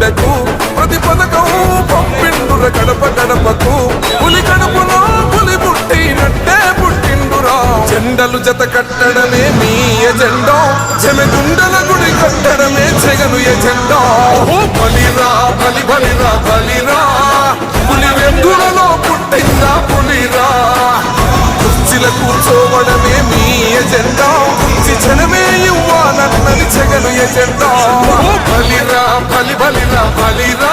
గుండెకు ప్రతి పథకం పంపిండుర గడప గడపకు పులి కడుపులో పులి పుట్టినట్టే పుట్టిండురా. జెండలు జత కట్టడమే మీ ఎజెండో. జమె గుండెల గుడి కట్టడమే జగను ఎజెండో. ఓ బలిరా బలి బలిరా బలిరా. పులి వెందులలో పుట్టిందా పులిరా. కుర్చీల కూర్చోవడమే మీ ఎజెండా. ఇవ్వాలన్నది జగను ఎజెండా ఓ బలిరా బలి బలిరా బలిరా.